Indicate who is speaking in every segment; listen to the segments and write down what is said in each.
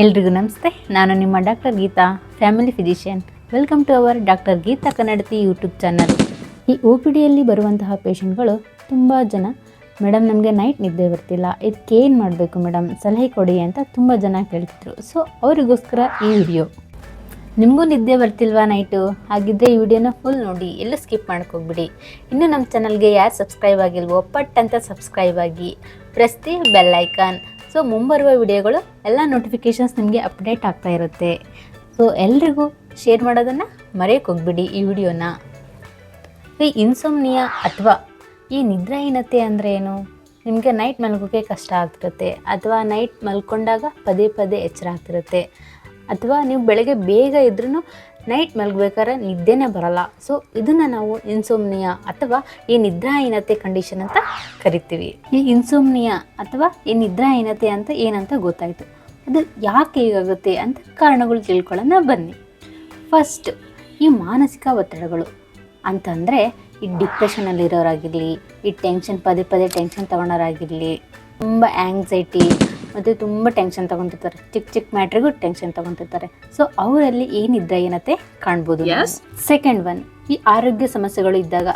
Speaker 1: ಎಲ್ರಿಗೂ ನಮಸ್ತೆ. ನಾನು ನಿಮ್ಮ doctor Geeta, family physician. Welcome to our doctor Geeta Kannadathi YouTube channel. ಈ ಒ ಪಿ ಡಿಯಲ್ಲಿ ಬರುವಂತಹ ಪೇಷಂಟ್ಗಳು ತುಂಬ ಜನ. ಮೇಡಮ್ ನಮಗೆ ನೈಟ್ ನಿದ್ದೆ ಬರ್ತಿಲ್ಲ. ಇದಕ್ಕೆ ಏನು ಮಾಡಬೇಕು ಮೇಡಮ್ ಸಲಹೆ ಕೊಡಿ ಅಂತ ತುಂಬ ಜನ ಕೇಳ್ತಿದ್ರು. ಸೊ ಅವರಿಗೋಸ್ಕರ ಈ ವಿಡಿಯೋ. ನಿಮಗೂ ನಿದ್ದೆ ಬರ್ತಿಲ್ವಾ ನೈಟು? ಹಾಗಿದ್ದರೆ ಈ ವಿಡಿಯೋನ ಫುಲ್ ನೋಡಿ, ಎಲ್ಲೂ ಸ್ಕಿಪ್ ಮಾಡ್ಕೋಗ್ಬಿಡಿ ಇನ್ನು ನಮ್ಮ ಚಾನಲ್ಗೆ ಯಾರು ಸಬ್ಸ್ಕ್ರೈಬ್ ಆಗಿಲ್ವೋ, ಪಟ್ ಅಂತ ಸಬ್ಸ್ಕ್ರೈಬ್ ಆಗಿ. Press the bell icon. So ಮುಂಬರುವ ವಿಡಿಯೋಗಳು ಎಲ್ಲ ನೋಟಿಫಿಕೇಷನ್ಸ್ ನಿಮಗೆ ಅಪ್ಡೇಟ್ ಆಗ್ತಾ ಇರುತ್ತೆ. ಸೊ ಎಲ್ರಿಗೂ ಶೇರ್ ಮಾಡೋದನ್ನು ಮರೆಯಕ್ಕೆ ಹೋಗ್ಬಿಡಿ ಈ ವಿಡಿಯೋನ. ಈ ಇನ್ಸೋಮ್ನಿಯ ಅಥವಾ ಈ ನಿದ್ರಾಹೀನತೆ ಅಂದರೆ ಏನು? ನಿಮಗೆ ನೈಟ್ ಮಲ್ಗೋಕ್ಕೆ ಕಷ್ಟ ಆಗ್ತಿರುತ್ತೆ. ಅಥವಾ ನೈಟ್ ಮಲ್ಕೊಂಡಾಗ ಪದೇ ಪದೇ ಎಚ್ಚರ ಆಗ್ತಿರುತ್ತೆ. ಅಥವಾ ನೀವು ಬೆಳಗ್ಗೆ ಬೇಗ ಇದ್ರೂ ನೈಟ್ ಮಲಗಬೇಕಾದ್ರೆ ನಿದ್ದೆನೇ ಬರಲ್ಲ. ಸೊ ಇದನ್ನು ನಾವು ಇನ್ಸೋಮ್ನಿಯಾ ಅಥವಾ ಈ ನಿದ್ರಾಹೀನತೆ ಕಂಡೀಷನ್ ಅಂತ ಕರಿತೀವಿ. ಈ ಇನ್ಸೋಮ್ನಿಯಾ ಅಥವಾ ಈ ನಿದ್ರಾಹೀನತೆ ಅಂತ ಏನಂತ ಗೊತ್ತಾಯಿತು. ಅದು ಯಾಕೆ ಹೀಗಾಗುತ್ತೆ ಅಂತ ಕಾರಣಗಳು ತಿಳ್ಕೊಳ್ಳೋಣ ಬನ್ನಿ. ಫಸ್ಟ್ ಈ ಮಾನಸಿಕ ಒತ್ತಡಗಳು. ಅಂತಂದರೆ ಈ ಡಿಪ್ರೆಷನಲ್ಲಿರೋರಾಗಿರಲಿ ಈ ಟೆನ್ಷನ್ ಪದೇ ಪದೇ ಟೆನ್ಷನ್ ತೊಗೊಳೋರಾಗಿರಲಿ ತುಂಬ ಆ್ಯಂಗ್ಸೈಟಿ ಮತ್ತು ತುಂಬ ಟೆನ್ಷನ್ ತೊಗೊತಿರ್ತಾರೆ ಚಿಕ್ಕ ಚಿಕ್ಕ ಮ್ಯಾಟ್ರಿಗೂ ಟೆನ್ಷನ್ ತೊಗೊತಿರ್ತಾರೆ ಸೊ ಅವರಲ್ಲಿ ಏನಿದ್ರೆ ಏನತ್ತೆ ಕಾಣ್ಬೋದು ಸೆಕೆಂಡ್ ಒನ್ ಈ ಆರೋಗ್ಯ ಸಮಸ್ಯೆಗಳು ಇದ್ದಾಗ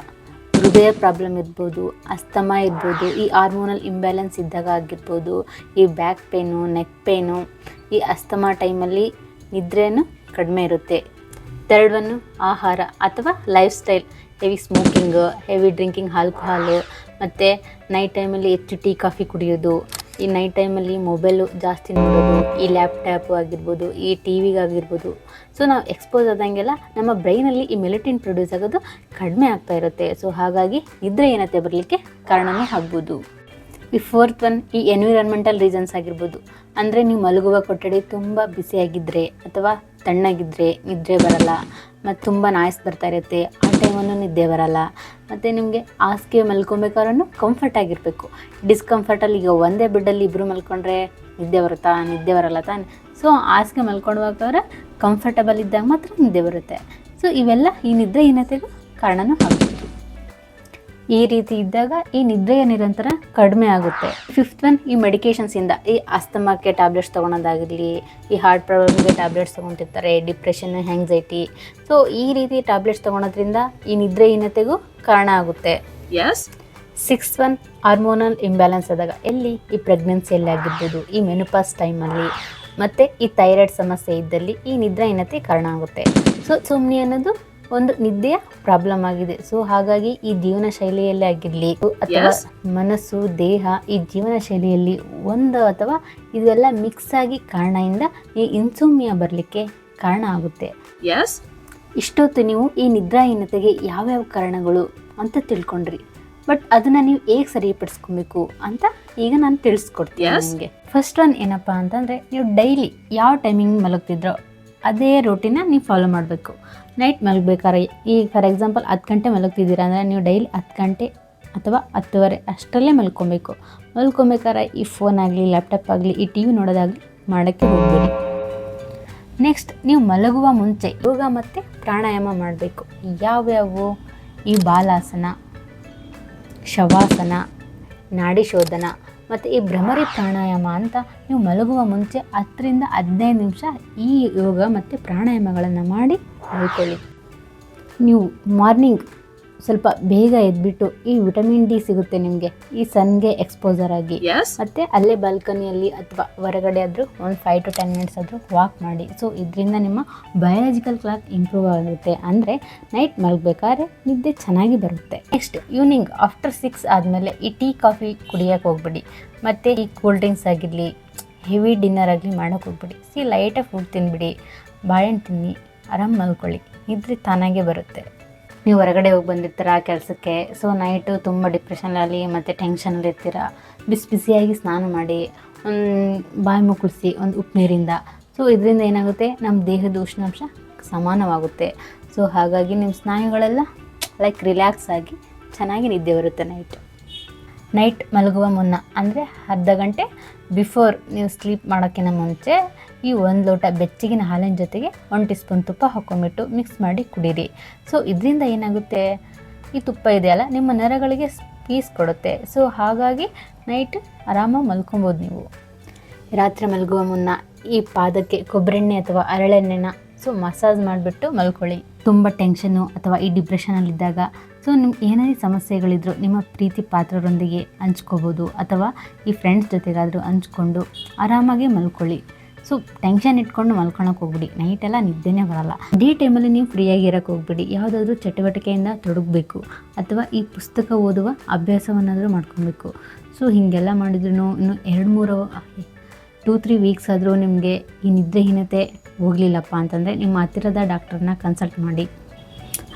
Speaker 1: ಹೃದಯ ಪ್ರಾಬ್ಲಮ್ ಇರ್ಬೋದು ಅಸ್ತಮ ಇರ್ಬೋದು ಈ ಹಾರ್ಮೋನಲ್ ಇಂಬ್ಯಾಲೆನ್ಸ್ ಇದ್ದಾಗ ಆಗಿರ್ಬೋದು ಈ ಬ್ಯಾಕ್ ಪೇನು ನೆಕ್ ಪೇನು ಈ ಅಸ್ತಮ ಟೈಮಲ್ಲಿ ನಿದ್ರೆನೂ ಕಡಿಮೆ ಇರುತ್ತೆ. ಥರ್ಡ್ ಒನ್ನು ಆಹಾರ ಅಥವಾ lifestyle heavy smoking heavy drinking alcohol ಮತ್ತು ನೈಟ್ ಟೈಮಲ್ಲಿ ಹೆಚ್ಚು ಟೀ ಕಾಫಿ ಕುಡಿಯೋದು ಈ ನೈಟ್ ಟೈಮಲ್ಲಿ ಮೊಬೈಲು ಜಾಸ್ತಿ ನೋಡೋದು, ಈ ಲ್ಯಾಪ್ಟಾಪು ಆಗಿರ್ಬೋದು, ಈ ಟಿ ವಿಗಾಗಿರ್ಬೋದು ಸೊ ನಾವು ಎಕ್ಸ್ಪೋಸ್ ಆದಂಗೆಲ್ಲ ನಮ್ಮ ಬ್ರೈನಲ್ಲಿ ಈ ಮೆಲಟಿನ್ ಪ್ರೊಡ್ಯೂಸ್ ಆಗೋದು ಕಡಿಮೆ ಆಗ್ತಾ ಇರುತ್ತೆ. ಸೊ ಹಾಗಾಗಿ ನಿದ್ರೆ ಏನತ್ತೆ ಬರಲಿಕ್ಕೆ ಕಾರಣವೇ ಆಗ್ಬೋದು. ಈ ಫೋರ್ತ್ ಒನ್ ಈ ಎನ್ವಿರಾನ್ಮೆಂಟಲ್ ರೀಸನ್ಸ್ ಆಗಿರ್ಬೋದು. ಅಂದರೆ ನೀವು ಮಲಗುವ ಕೊಠಡಿ ತುಂಬ ಬಿಸಿಯಾಗಿದ್ದರೆ ಅಥವಾ ತಣ್ಣಗಿದ್ದರೆ ನಿದ್ರೆ ಬರಲ್ಲ, ಮತ್ತು ತುಂಬ ನಾಯ್ಸ್ ಬರ್ತಾ ಇರುತ್ತೆ ಟೈಮನ್ನು ನಿದ್ದೆ ಬರಲ್ಲ. ಮತ್ತು ನಿಮಗೆ ಹಾಸಿಗೆ ಮಲ್ಕೊಬೇಕಾದ್ರೂ ಕಂಫರ್ಟ್ ಆಗಿರಬೇಕು. ಡಿಸ್ಕಂಫರ್ಟಲ್ಲಿ ಈಗ ಒಂದೇ ಬೆಡ್ಡಲ್ಲಿ ಇಬ್ಬರು ಮಲ್ಕೊಂಡ್ರೆ ನಿದ್ದೆ ಬರುತ್ತಾ? ನಿದ್ದೆ ಬರಲ್ಲ ತಾನೆ. ಸೊ ಹಾಸಿಗೆ ಮಲ್ಕೊಳ್ಬೇಕಾದ್ರೆ ಕಂಫರ್ಟಬಲ್ ಇದ್ದಾಗ ಮಾತ್ರ ನಿದ್ದೆ ಬರುತ್ತೆ. ಸೊ ಇವೆಲ್ಲ ಈ ನಿದ್ರೆಹೀನತೆಗೂ ಕಾರಣನೂ ಆಗ್ಬೋದು. ಈ ರೀತಿ ಇದ್ದಾಗ ಈ ನಿದ್ರೆಯ ನಿರಂತರ ಕಡಿಮೆ ಆಗುತ್ತೆ. ಫಿಫ್ತ್ ಒನ್ ಈ ಮೆಡಿಕೇಶನ್ಸಿಂದ ಈ ಅಸ್ತಮಕ್ಕೆ ಟ್ಯಾಬ್ಲೆಟ್ಸ್ ತೊಗೊಳೋದಾಗಿರಲಿ ಈ ಹಾರ್ಟ್ ಪ್ರಾಬ್ಲಮ್ಗೆ ಟ್ಯಾಬ್ಲೆಟ್ಸ್ ತೊಗೊತಿರ್ತಾರೆ ಡಿಪ್ರೆಷನ್ ಹ್ಯಾಂಗ್ಸೈಟಿ ಸೊ ಈ ರೀತಿ ಟ್ಯಾಬ್ಲೆಟ್ಸ್ ತಗೊಳೋದ್ರಿಂದ ಈ ನಿದ್ರೆಹೀನತೆಗೂ ಕಾರಣ ಆಗುತ್ತೆ.
Speaker 2: Yes
Speaker 1: six one hormonal imbalance ಆದಾಗ ಎಲ್ಲಿ ಈ ಪ್ರೆಗ್ನೆನ್ಸಿಯಲ್ಲಿ ಆಗಿರ್ಬೋದು ಈ ಮೆನುಪಾಸ್ ಟೈಮಲ್ಲಿ ಮತ್ತು ಈ ಥೈರಾಯ್ಡ್ ಸಮಸ್ಯೆ ಇದ್ದಲ್ಲಿ ಈ ನಿದ್ರಾಹೀನತೆ ಕಾರಣ ಆಗುತ್ತೆ. ಸೊ ಸುಮ್ಮನೆ ಅನ್ನೋದು ಒಂದು ನಿದ್ದೆಯ ಪ್ರಾಬ್ಲಮ್ ಆಗಿದೆ. ಸೊ ಹಾಗಾಗಿ ಈ ಜೀವನ ಶೈಲಿಯಲ್ಲಿ ಆಗಿರಲಿ ಅಥವಾ ಮನಸ್ಸು ದೇಹ ಈ ಜೀವನ ಶೈಲಿಯಲ್ಲಿ ಒಂದು ಅಥವಾ ಇದೆಲ್ಲ ಮಿಕ್ಸ್ ಆಗಿ ಕಾರಣದಿಂದ ಈ ಇನ್ಸೋಮಿಯಾ ಬರಲಿಕ್ಕೆ ಕಾರಣ ಆಗುತ್ತೆ. ಇಷ್ಟೊತ್ತು ನೀವು ಈ ನಿದ್ರಾಹೀನತೆಗೆ ಯಾವ್ಯಾವ ಕಾರಣಗಳು ಅಂತ ತಿಳ್ಕೊಂಡ್ರಿ. ಬಟ್ ಅದನ್ನ ನೀವು ಹೇಗೆ ಸರಿಪಡಿಸ್ಕೊಬೇಕು ಅಂತ ಈಗ ನಾನು ತಿಳಿಸ್ಕೊಡ್ತೀನಿ ನಿಮಗೆ. ಫಸ್ಟ್ ಒನ್ ಏನಪ್ಪ ಅಂತಂದರೆ ನೀವು ಡೈಲಿ ಯಾವ ಟೈಮಿಂಗ್ ಮಲಗ್ತಿದ್ರೋ ಅದೇ ರೂಟೀನ ನೀವು ಫಾಲೋ ಮಾಡಬೇಕು. ನೈಟ್ ಮಲಗಬೇಕಾದ್ರೆ ಈ ಫಾರ್ ಎಕ್ಸಾಂಪಲ್ ಹತ್ತು ಗಂಟೆ ಮಲಗ್ತಿದ್ದೀರಾ ಅಂದರೆ ನೀವು ಡೈಲಿ ಹತ್ತು ಗಂಟೆ ಅಥವಾ ಹತ್ತುವರೆ ಅಷ್ಟರಲ್ಲೇ ಮಲ್ಕೊಬೇಕು. ಮಲ್ಕೊಬೇಕಾದ್ರೆ ಈ ಫೋನ್ ಆಗಲಿ ಲ್ಯಾಪ್ಟಾಪ್ ಆಗಲಿ, ಈ ಟಿ ವಿ ನೋಡೋದಾಗಲಿ ಮಾಡೋಕ್ಕೆ ಹೋಗಬೇಡಿ. ನೆಕ್ಸ್ಟ್ ನೀವು ಮಲಗುವ ಮುಂಚೆ ಯೋಗ ಮತ್ತು ಪ್ರಾಣಾಯಾಮ ಮಾಡಬೇಕು. ಯಾವ್ಯಾವು? ಈ ಬಾಲಾಸನ, ಶವಾಸನ ನಾಡಿ ಶೋಧನ ಮತ್ತು ಈ ಭ್ರಮರಿ ಪ್ರಾಣಾಯಾಮ ಅಂತ ನೀವು ಮಲಗುವ ಮುಂಚೆ ಹತ್ತರಿಂದ ಹದಿನೈದು ನಿಮಿಷ ಈ ಯೋಗ ಮತ್ತು ಪ್ರಾಣಾಯಾಮಗಳನ್ನು ಮಾಡಿ ಮಲ್ಕೊಳ್ಳಿ. ನೀವು ಮಾರ್ನಿಂಗ್ ಸ್ವಲ್ಪ ಬೇಗ ಎದ್ಬಿಟ್ಟು ಈ ವಿಟಮಿನ್ ಡಿ ಸಿಗುತ್ತೆ ನಿಮಗೆ. ಈ ಸನ್ಗೆ ಎಕ್ಸ್ಪೋಸರ್ ಆಗಿ. ಮತ್ತೆ ಅಲ್ಲೇ ಬಾಲ್ಕನಿಯಲ್ಲಿ ಅಥವಾ ಹೊರಗಡೆ ಆದರೂ ಒಂದು ಫೈವ್ ಟು ಟೆನ್ ಮಿನಿಟ್ಸ್ ಆದರೂ ವಾಕ್ ಮಾಡಿ. ಸೊ ಇದರಿಂದ ನಿಮ್ಮ ಬಯಾಲಜಿಕಲ್ ಕ್ಲಾಕ್ ಇಂಪ್ರೂವ್ ಆಗುತ್ತೆ. ಅಂದರೆ ನೈಟ್ ಮಲಗಬೇಕಾದ್ರೆ ನಿದ್ದೆ ಚೆನ್ನಾಗಿ ಬರುತ್ತೆ. ನೆಕ್ಸ್ಟ್ ಈವ್ನಿಂಗ್ ಆಫ್ಟರ್ ಸಿಕ್ಸ್ ಆದಮೇಲೆ ಈ ಟೀ ಕಾಫಿ ಕುಡಿಯೋಕೆ ಹೋಗ್ಬಿಡಿ. ಮತ್ತು ಈ ಕೂಲ್ ಡ್ರಿಂಕ್ಸ್ ಆಗಿರಲಿ ಹೆವಿ ಡಿನ್ನರ್ ಆಗಲಿ ಮಾಡೋಕೆ ಹೋಗ್ಬಿಡಿ. ಸಿ ಲೈಟಾಗಿ ಫುಡ್ ತಿನ್ಬಿಡಿ. ಬಾಳೆಹಣ್ಣು ತಿನ್ನಿ ಆರಾಮ್ ಮಲ್ಕೊಳ್ಳಿ. ನಿದ್ರೆ ತಾನಾಗೆ ಬರುತ್ತೆ. ನೀವು ಹೊರಗಡೆ ಹೋಗಿ ಬಂದಿರ್ತೀರ ಕೆಲಸಕ್ಕೆ? ಸೊ ನೈಟು ತುಂಬ ಡಿಪ್ರೆಷನಲ್ಲಿ ಮತ್ತು ಟೆನ್ಷನಲ್ಲಿ ಇರ್ತೀರ? ಬಿಸಿ ಬಿಸಿಯಾಗಿ ಸ್ನಾನ ಮಾಡಿ, ಒಂದು ಬಾಯಿ ಮುಕ್ಕಳಿಸಿ ಒಂದು ಉಪ್ಪು ನೀರಿಂದ. ಸೊ ಇದರಿಂದ ಏನಾಗುತ್ತೆ? ನಮ್ಮ ದೇಹದ ಉಷ್ಣಾಂಶ ಸಮಾನವಾಗುತ್ತೆ. ಸೊ ಹಾಗಾಗಿ ನಿಮ್ಮ ಸ್ನಾಯುಗಳೆಲ್ಲ ಲೈಕ್ ರಿಲ್ಯಾಕ್ಸ್ ಆಗಿ ಚೆನ್ನಾಗಿ ನಿದ್ದೆ ಬರುತ್ತೆ ನೈಟ್ ನೈಟ್ ಮಲಗುವ ಮುನ್ನ, ಅಂದರೆ ಅರ್ಧ ಗಂಟೆ ಬಿಫೋರ್ ನೀವು ಸ್ಲೀಪ್ ಮಾಡೋಕ್ಕಿಂತ ಮುಂಚೆ ಈ ಒಂದು ಲೋಟ ಬೆಚ್ಚಗಿನ ಹಾಲಿನ ಜೊತೆಗೆ ಒಂದು ಟೀ ಸ್ಪೂನ್ ತುಪ್ಪ ಹಾಕೊಂಡ್ಬಿಟ್ಟು ಮಿಕ್ಸ್ ಮಾಡಿ ಕುಡೀರಿ. ಸೊ ಇದರಿಂದ ಏನಾಗುತ್ತೆ? ಈ ತುಪ್ಪ ಇದೆಯಲ್ಲ, ನಿಮ್ಮ ನರಗಳಿಗೆ ಪೀಸ್ ಕೊಡುತ್ತೆ. ಸೊ ಹಾಗಾಗಿ ನೈಟ್ ಆರಾಮಾಗಿ ಮಲ್ಕೊಬೋದು ನೀವು. ರಾತ್ರಿ ಮಲಗುವ ಮುನ್ನ ಈ ಪಾದಕ್ಕೆ ಕೊಬ್ಬರೆಣ್ಣೆ ಅಥವಾ ಹರಳೆಣ್ಣೆನ ಸೊ ಮಸಾಜ್ ಮಾಡಿಬಿಟ್ಟು ಮಲ್ಕೊಳ್ಳಿ. ತುಂಬ ಟೆನ್ಷನ್ನು ಅಥವಾ ಈ ಡಿಪ್ರೆಷನಲ್ಲಿದ್ದಾಗ ಸೊ ನಿಮ್ಗೆ ಏನೇ ಸಮಸ್ಯೆಗಳಿದ್ರು ನಿಮ್ಮ ಪ್ರೀತಿ ಪಾತ್ರರೊಂದಿಗೆ ಹಂಚ್ಕೋಬೋದು ಅಥವಾ ಈ ಫ್ರೆಂಡ್ಸ್ ಜೊತೆಗಾದರೂ ಹಂಚ್ಕೊಂಡು ಆರಾಮಾಗಿ ಮಲ್ಕೊಳ್ಳಿ. ಸೊ ಟೆನ್ಷನ್ ಇಟ್ಕೊಂಡು ಮಲ್ಕೊಳಕ್ಕೆ ಹೋಗ್ಬಿಡಿ. ನೈಟೆಲ್ಲ ನಿದ್ದೆನೇ ಬರಲ್ಲ. ಡೇ ಟೈಮಲ್ಲಿ ನೀವು ಫ್ರೀಯಾಗಿ ಇರೋಕ್ಕೆ ಹೋಗ್ಬಿಡಿ. ಯಾವುದಾದ್ರೂ ಚಟುವಟಿಕೆಯಿಂದ ತೊಡಗಬೇಕು ಅಥವಾ ಈ ಪುಸ್ತಕ ಓದುವ ಅಭ್ಯಾಸವನ್ನಾದರೂ ಮಾಡ್ಕೊಬೇಕು. ಸೊ ಹೀಗೆಲ್ಲ ಮಾಡಿದ್ರು ಇನ್ನು ಎರಡು ಮೂರು ಟೂ ತ್ರೀ ವೀಕ್ಸ್ ಆದರೂ ನಿಮಗೆ ಈ ನಿದ್ರೆಹೀನತೆ ಹೋಗಲಿಲ್ಲಪ್ಪ ಅಂತಂದರೆ ನಿಮ್ಮ ಹತ್ತಿರದ ಡಾಕ್ಟರ್ನ ಕನ್ಸಲ್ಟ್ ಮಾಡಿ.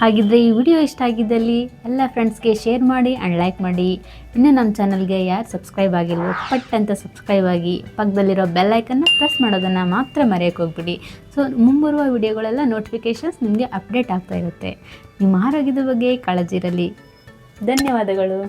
Speaker 1: ಹಾಗಿದ್ದರೆ ಈ ವಿಡಿಯೋ ಇಷ್ಟ ಆಗಿದ್ದಲ್ಲಿ ಎಲ್ಲ ಫ್ರೆಂಡ್ಸ್ಗೆ ಶೇರ್ ಮಾಡಿ ಆ್ಯಂಡ್ ಲೈಕ್ ಮಾಡಿ. ಇನ್ನೂ ನಮ್ಮ ಚಾನಲ್ಗೆ ಯಾರು ಸಬ್ಸ್ಕ್ರೈಬ್ ಆಗಿಲ್ವೋ ಪಟ್ ಅಂತ ಸಬ್ಸ್ಕ್ರೈಬ್ ಆಗಿ ಪಕ್ಕದಲ್ಲಿರೋ ಬೆಲ್ಲೈಕನ್ನು ಪ್ರೆಸ್ ಮಾಡೋದನ್ನು ಮಾತ್ರ ಮರೆಯೋಕ್ಕೆ ಹೋಗ್ಬಿಡಿ. ಸೊ ಮುಂಬರುವ ವಿಡಿಯೋಗಳೆಲ್ಲ ನೋಟಿಫಿಕೇಷನ್ಸ್ ನಿಮಗೆ ಅಪ್ಡೇಟ್ ಆಗ್ತಾ ಇರುತ್ತೆ. ನಿಮ್ಮ ಆರೋಗ್ಯದ ಬಗ್ಗೆ ಕಾಳಜಿ ಇರಲಿ ಧನ್ಯವಾದಗಳು.